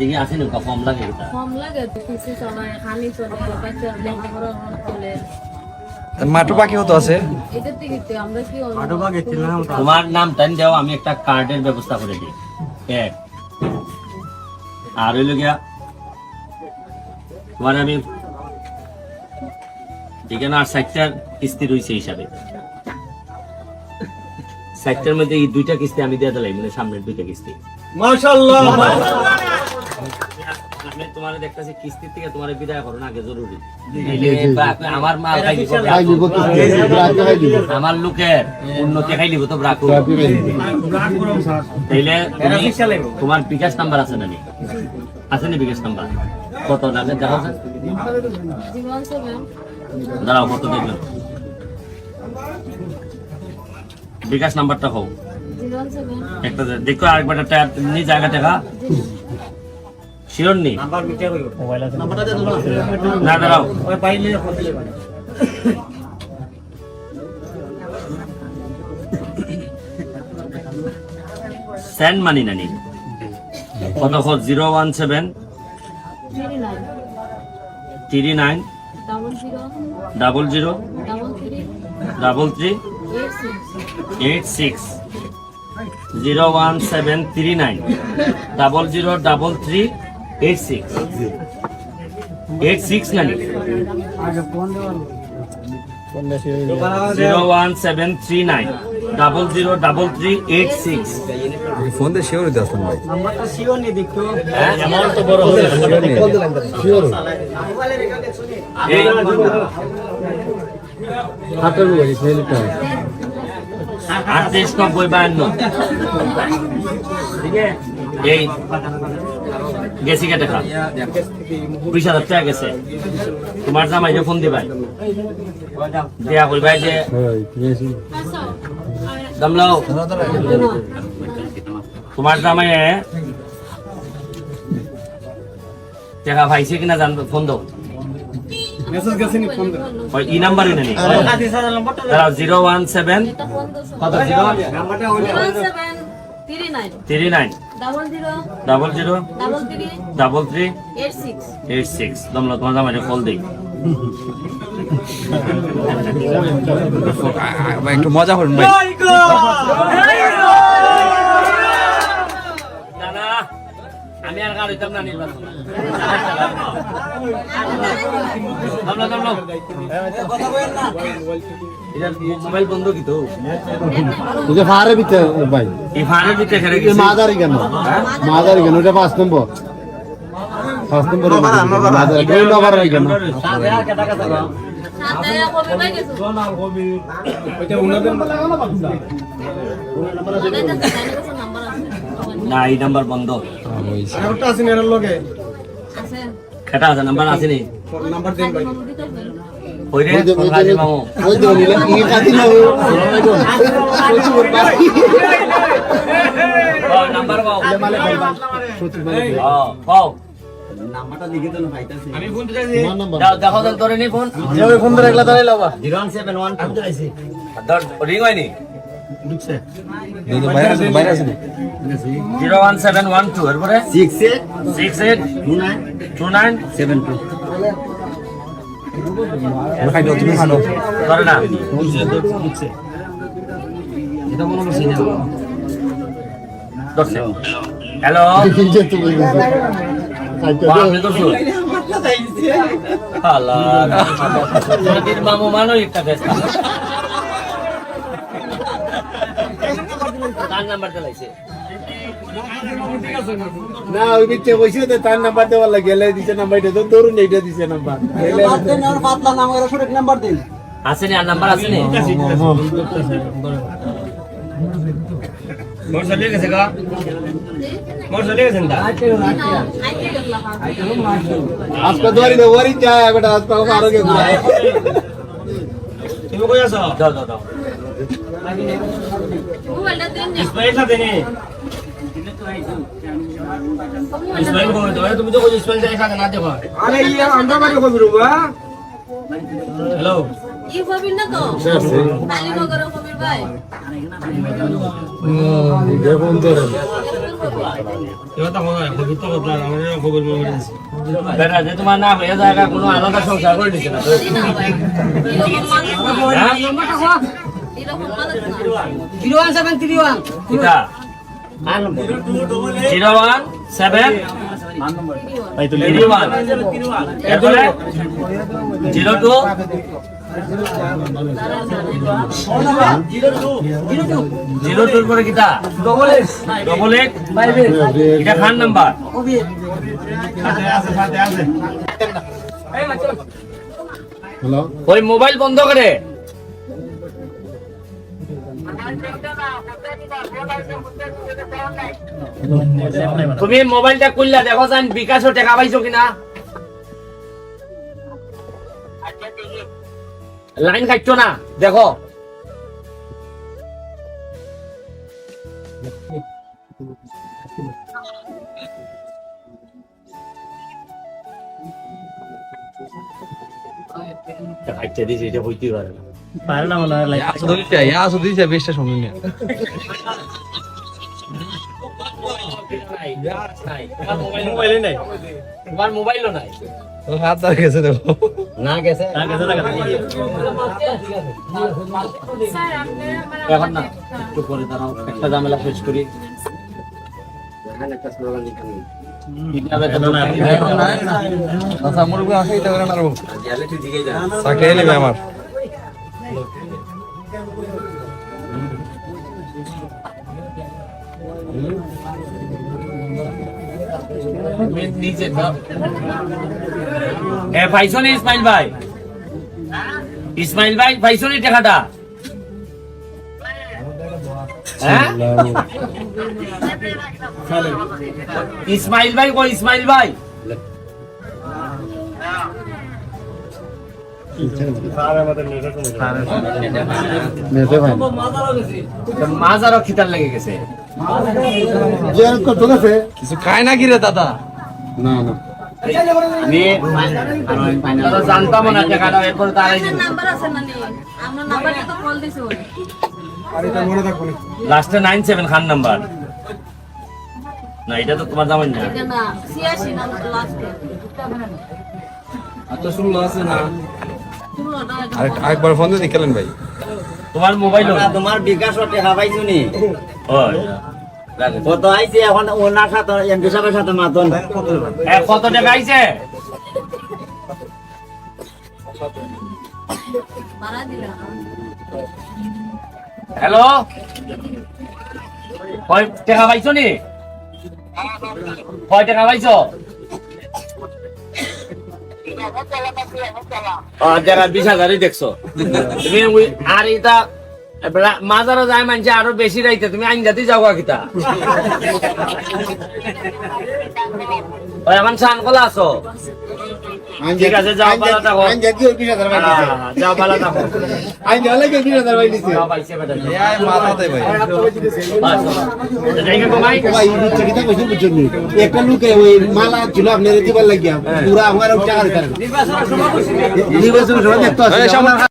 দিকে আসেনি কম লাগে এটা? কম লাগে কিছু চলে খালি চলে বাচ্চা লেখাপড়া চলে মাটু পাখিও তো আছে। এটার থেকে তো আমরা কি তোমার নাম টাইম দাও আমি একটা কার্ডের ব্যবস্থা করে দিই। এক। আর হইল গিয়া তোমার আমি এখানে আর সাইটটার কিস্তি রয়েছে হিসাবে। সাইটটার মধ্যে এই দুইটা কিস্তি আমি দিয়ে দিলাই মানে সামনের দুইটা কিস্তি। আমি তোমার দেখতেছি কিস্তির থেকে তোমার বিদায় করো না আগে জরুরি। আমার মাল আমার লোকের উন্নতি খাই দিব তো ব্রাকু তাইলে তোমার বিকাশ নাম্বার আছে নানি আছে নি বিকাশ নাম্বার? কত লাগে দেখো স্যার। জীবন সেভেন দাঁড়াও কত দেখবেন বিকাশ নাম্বারটা হোক জীবন সেভেন। একটা দেখো আরেকবার একটা নি জায়গা টাকা শিওর নি। না দাঁড়াও। সেন্ড মানি নানি। কত কত zero one seven three nine double zero double three eight six zero one seven three nine double zero double three eight six eight six নানি zero one seven three nine double zero double three eight six phone দিয়ে sure দিতে আসুন ভাই। Amount তো বড় হবে। Sure হাতের গাড়ি ছেলেটা আটত্রিশ নব্বই বায়ান্ন। এই। গেছি কে টাকা বিশ হাজার টাকা গেছে। তোমার জামাইকে ফোন দিবাই। দেয়া কইবাই যে হয় দামলাও তোমার জামাইয়ে টাকা পাইছে কিনা জান ফোন দাও। ওই ই নাম্বারই নানি দাঁড়াও জিরো ওয়ান সেভেন কত? Zero seven. Three nine double zero double three eight six eight তোমার জামাইকে কল দিই। একটু মজা করুন ভাই। আমি আর গাড়ি হইতাম না নির্বাচন। মোবাইল বন্ধ কি তো যে ফারে বিতে ভাই। এই ফানের ভিতরে খেলে এই মাদারি কেন? মাদারি কেন? ওটা পাঁচ নম্বর। পাঁচ নম্বর মাদারি দুই নম্বর কেন? সাত টাকা কমে পাই গেছো নাম্বার আছে না এই নাম্বার বন্ধ। আছে খেটা আছে নাম্বার আছে নি নাম্বার ফোন কাজে মামু ওই তো নিলাম কি নাম্বার বাও হ্যাঁ বাও দাও দেখো তো নি ফোন ধরে একলা রিং হয়নি zero one seven one two এরপরে? Six eight six eight two nine seven two দাও তুমি খাও ধরে না। ধরছে। হ্যালো আপনি ধরছো। আল্লাহ। নদীর মামু মানো একটা তার নাম্বার না ওই বিচ্ছে বসে তো তার নাম্বার দেওয়ার লাগে গেলে দিছে নাম্বার এটা তো ধরুন এইটা দিছে নাম্বার। আর নাম্বার আসেনি মোর চলে গেছে গা। মোর চলে গেছে না আজকে দোয়ারি দে ওয়ারি বেটা আজকে আরও কে তুমি কই আছো? দাও দাও দাও তুমি তো ইসমাইল সাথে সাথে না দেবা আরে ইয়া আমরা বাড়ি কবি রুবা হ্যালো ই কবির না তো? তালি মগর কবির ভাই। দেখুন ধরে এরকম এবার তো হয় খবর তো কথা আমার খবর মনে আছে। বেটা যে তোমার না হয়ে যায় কোনো আলাদা সংসার করে দিচ্ছে না। Zero one seven three one. Zero one seven. Zero two. Zero টুর পরে কিটা? ডবল এক্স ডবল এইট এটা খান নাম্বার হ্যালো ওই মোবাইল বন্ধ করে। তুমি মোবাইলটা খুললা, দেখো যান বিকাশও টাকা পাইছো কিনা। লাইন কাটছো না, দেখো। কাটতে দিয়েছে এটা হইতে পারে না। আসো দিছে আসো দিছে বেশটা শুনুন না মোবাইলে নাই। তোমার মোবাইলও নাই। হাত ধরে গেছে দেখো না গেছে? না গেছে না স্যার, আপনি আমার এখন না একটু পরে দাঁড়াও একটা ঝামেলা শেষ করি। আচ্ছা আমার। এ পাইছো নি ইসমাইল ভাই। ইসমাইল ভাই পাইছো নি টাকাটা। হ্যাঁ? ইসমাইল ভাই কই ইসমাইল ভাই? আরও খিতার লেগে গেছে। কিছু খায় না কি রে দাদা? না না। তারা জানতাম না টাকাটা এরপরে তারাই নাম্বার আছে না আমরা নাম্বারটা তো কল দিছি লাস্টে নাইন সেভেন খান নাম্বার। না এটা তো তোমার জামাই না। আচ্ছা আরেকবার ফোন দিয়ে নিকেলেন ভাই। তোমার মোবাইল তোমার বিকাশ টেকা পাইছো নি? ও তো আইছে এখন ওনার সাথে এমপি সাহেবের সাথে মাতন। কত টাকা আইছে। হ্যালো? কয় টাকা পাইছো নি? কয় টাকা পাইছো? টাকা বিশ হাজারই দেখছ। তুমি আর এটা মাজারও যায় মানছে আরও বেশি রাইতে তুমি আইন জাতি যাও কিতা এখন চান কলা আছো। ঠিক আছে, যাও, থাকো। ভাই দিছে। হ্যাঁ, যাও ভালো থাকো। জালে কি বিশ হাজার ভাই দিছে। যাও, পাইছে বেটা, এই মাথাতে ভাই। বাস, জায়গা কমাই? ভাই বুঝছে কিতা কইছে বুঝছেন একটা লোকে ওই মালা ছিল আপনার দিবার লাগিয়া পুরা আমার টাকা দিতে নির্বাচন সময় দেখতে আসছে